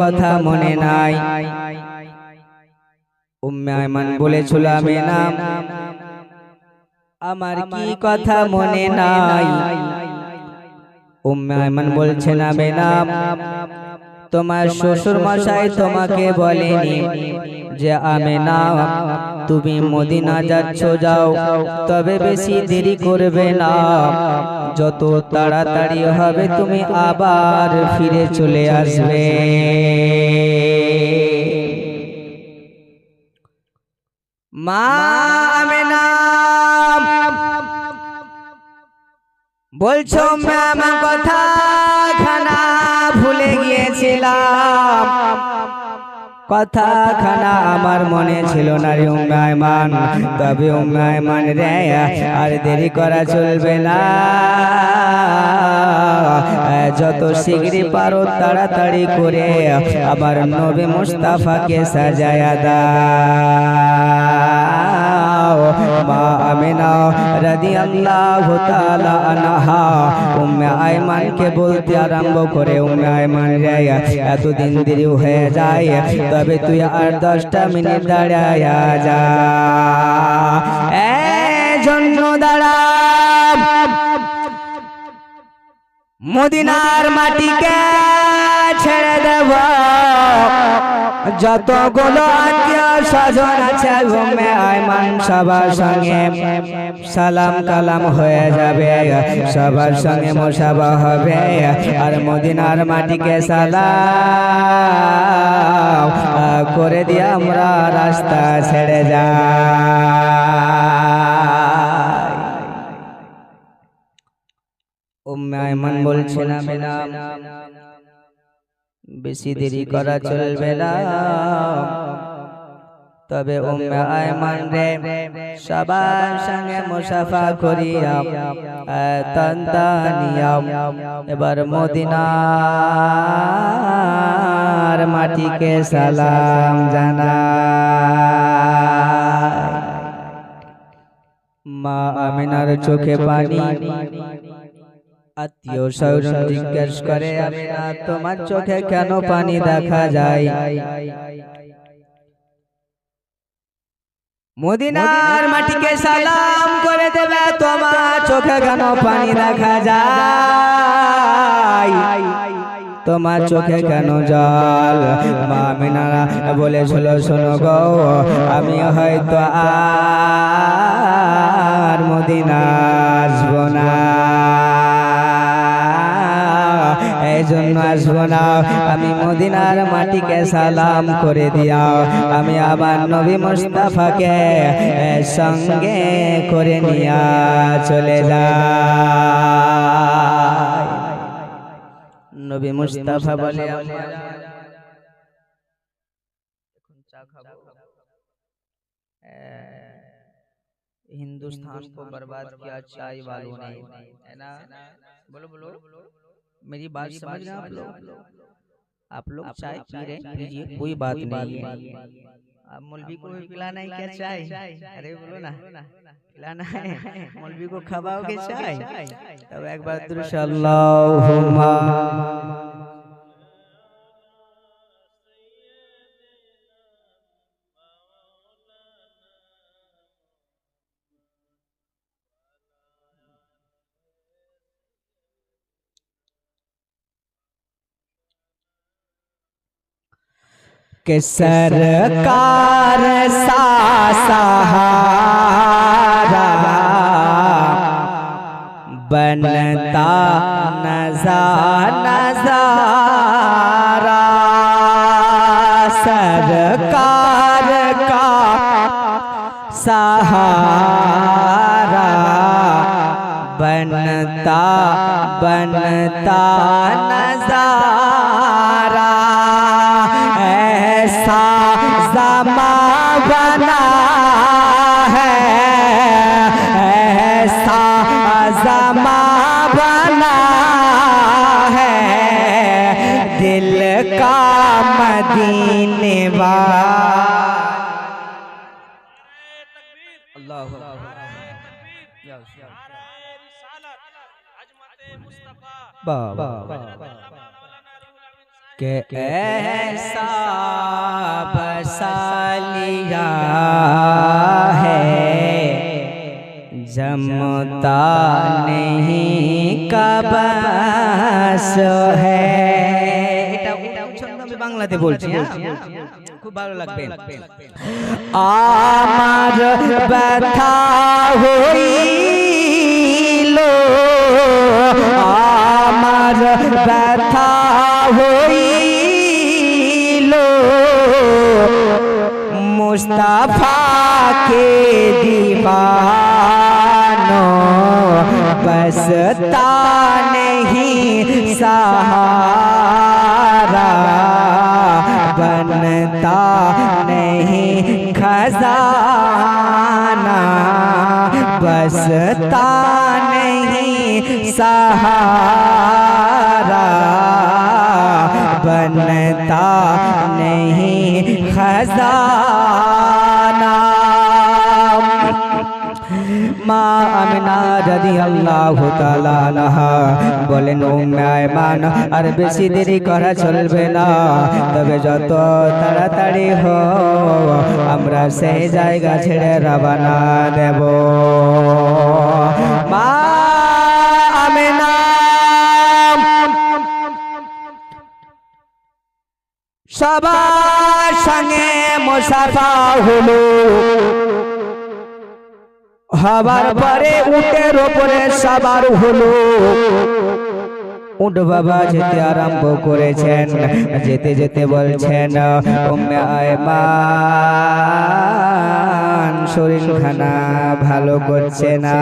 কথা মনে নাই। উম্মে আয়মান বলেছিল নাম। আমার কি কথা মনে নাই? উম্মে আয়মান বলছেন আমেনা তোমার শ্বশুর মশাই তোমাকে বলেনি যে আমেনা তুমি মদিনা যাচ্ছ যাও। তবে বেশি দেরি করবে না। যত তাড়াতাড়ি হবে তুমি আবার ফিরে চলে আসবে। মা আমেনা বলছো ম্যাম কথা। ভুলে গিয়েছিলাম। কথা খানা আমার মনে ছিল না রে উম্মায়মান তবে উম্মায়মান রে, আর দেরি করা চলবে না। যত শীঘ্রই পারো তাড়াতাড়ি করে আমার নবী মুস্তাফাকে সাজায়া দাও। মা আমিনা রাদিয়াল্লাহু তাআলা আনহা। উম্মে আয়মানকে বলতে আরম্ভ করে উম্মে আয়মান রে, এতদিন দেরি হয়ে যায়, তবে তুই আর দশটা মিনিট দাঁড়ায়া যা। এই জন্য দাঁড়া। মদিনার মাটিকে ছেড়ে দেব। যতগুলো আত্মীয় স্বজন আছে ঘুমে আয়মান সবার সঙ্গে সালাম কালাম হয়ে যাবে। সবার সঙ্গে মোসাবা হবে, আর মদিনার মাটিকে সালাম করে দিয়ে আমরা রাস্তা ছেড়ে যাই। উম্মে আয়মান বলছে না ম্যাডাম বেশি দেরি করা চলবে না। তবে উম্মে আয়মান রে সবার সঙ্গে মুসাফা করিয়া তন্তানিয়াম। এবার মদিনার মাটিকে সালাম জানা মা আমিনার চোখে পানি। আত্মীয় স্বজন জিজ্ঞেস করে আমিনা তোমার চোখে কেন পানি দেখা যায়? মদিনার মাটিকে সালাম করে দেবে তোমার চোখে কেন পানি দেখা যায়? তোমার চোখে কেন জল? মা মিনারা বলেছিল শোনো গো আমি হয়তো আর মদিনা আসবো না আমি মদিনার মাটিকে সালাম করে দিয়াও আমি আবার নবী মুস্তাফাকে সঙ্গে করে নিয়া চলে যাই নবী মুস্তাফা বলে আমরা এখন চা খাবো हिंदुस्तान को बर्बाद किया चाय वालों ने है ना बोलो बोलो میری بات سمجھ رہے آپ لوگ؟ آپ لوگ؟ چائے پی رہے ہیں؟ پیجیے کوئی بات نہیں ہے۔ آپ مولوی کو بھی پلانا ہے کیا چائے؟ ارے بولو نا۔ پلانا ہے۔ مولوی کو کھباؤ گے چائے؟ تب ایک بار درش اللہم کہ سرکار سا سہارا بنتا نظار نظارا سرکار کا سہارا بنتا بنتا نظارا دین والا۔ کہ ایسا بسا لیا ہے جمتا نہیں کبسو بولنا خوب بار آ جھا ہوئی لو آ جھا ہوئی لو مستفی کھیتی پہ نستا نہیں سہا خزانہ بستا نہیں سہارا بنتا نہیں خزانہ মা আমিনা রাদিয়াল্লাহু তাআলা আনহা বলেন উম্মে আয়মান আর বেশি দেরি করা চলবে না। তবে যত তাড়াতাড়ি হো আমরা সেই জায়গা ছেড়ে রওনা দেব। মা সবার সঙ্গে মুসাফা হলো। হবার পরে উটের ওপরে সাবার হলো। উট বাবা যেতে আরম্ভ করেছেন যেতে যেতে বলছেন উম্মে খানা ভালো করছে না।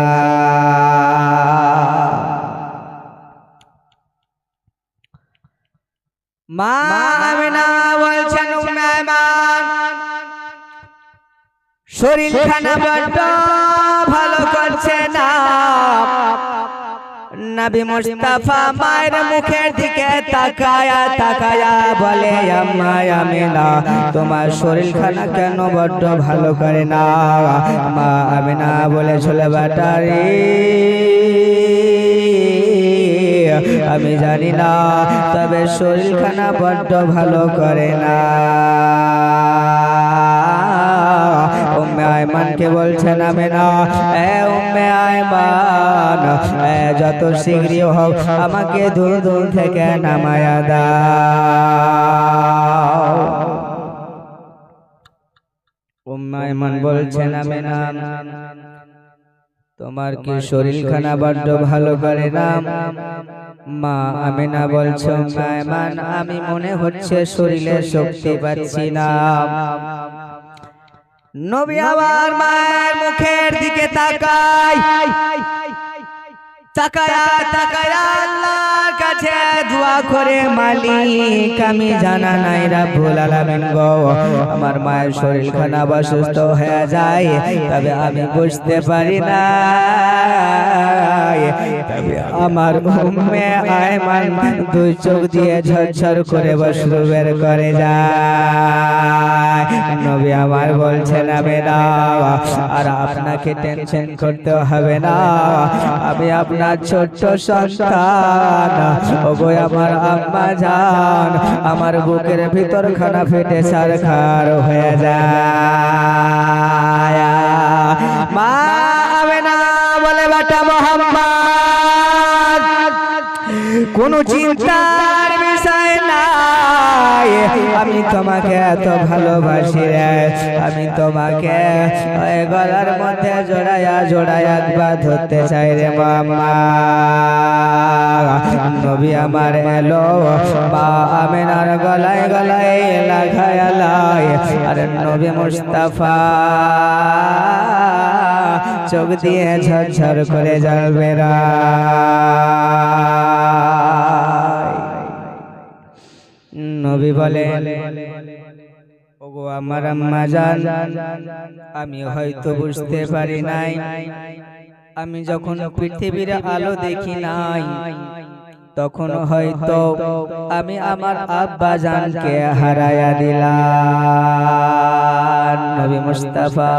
মা আমিনা বলছেন উম্মে আয়মান বড্ড না। নবী মুস্তাফা মায়ের মুখের দিকে তাকায়া তাকায়া বলে, আম্মা আমিনা তোমার শরীরখানা কেন বড্ড ভালো করে না? মা আমিনা বলে চলে বাটারি আমি জানি না, তবে শরীরখানা বড্ড ভালো করে না। আয়মানকে বলছেন আমি না। এ উম্মে আয়মান যত শীঘ্রই হোক আমাকে দূর দূর থেকে নামায়া দাও। উম্মে আয়মান বলছেন আমি না। তোমার কি শরীরখানা বড্ড ভালো করে না? মা আমি না বলছো আমি মনে হচ্ছে শরীরে শক্তি পাচ্ছি না। নবী আবার মায়ের মুখের দিকে তাকায়। তাকায়া তাকায়া আল্লাহর কাছে দোয়া করে মালিক, আমি জানা নাই রাব্বুল আলামিন গো। আমার মায়ের শরীর খারাপ অসুস্থ হয়ে যায়, তবে আমি বুঝতে পারি না আমার উম্মে আয়মান দুই চোখ দিয়ে ঝরঝর করে বসরু বের করে যায়। নবী আমার বলছেন, আমি না, আর আপনাকে টেনশন করতে হবে না। আমি আপনার ছোট্ট সন্তান ওগো আমার আম্মা জান, আমার বুকের ভিতর খানা ফেটে সারখার হয়ে যায়। মা আমি না বলে, বাটা মোহাম্মদ, কোন চিন্তার বিষয় নাই। আমি তোমাকে এত ভালোবাসি রে। আমি তোমাকে ওই গলার মধ্যে জোড়ায়া জোড়ায়া একবার ধরতে চাই রে মামা নবী আমার এলো। মা আমিনার গলায় গলায় লাগায়ালাই আর নবী মুস্তাফা, চোখ দিয়ে ঝরঝর করে জ্বলবে রা। নবী বলে আমার আম্মা জান আমি হয়তো বুঝতে পারি নাই। আমি যখন পৃথিবীর আলো দেখি নাই, তখন হয়তো আমি আমার আব্বা জানকে হারায়া দিলাম। নবী মুস্তাফা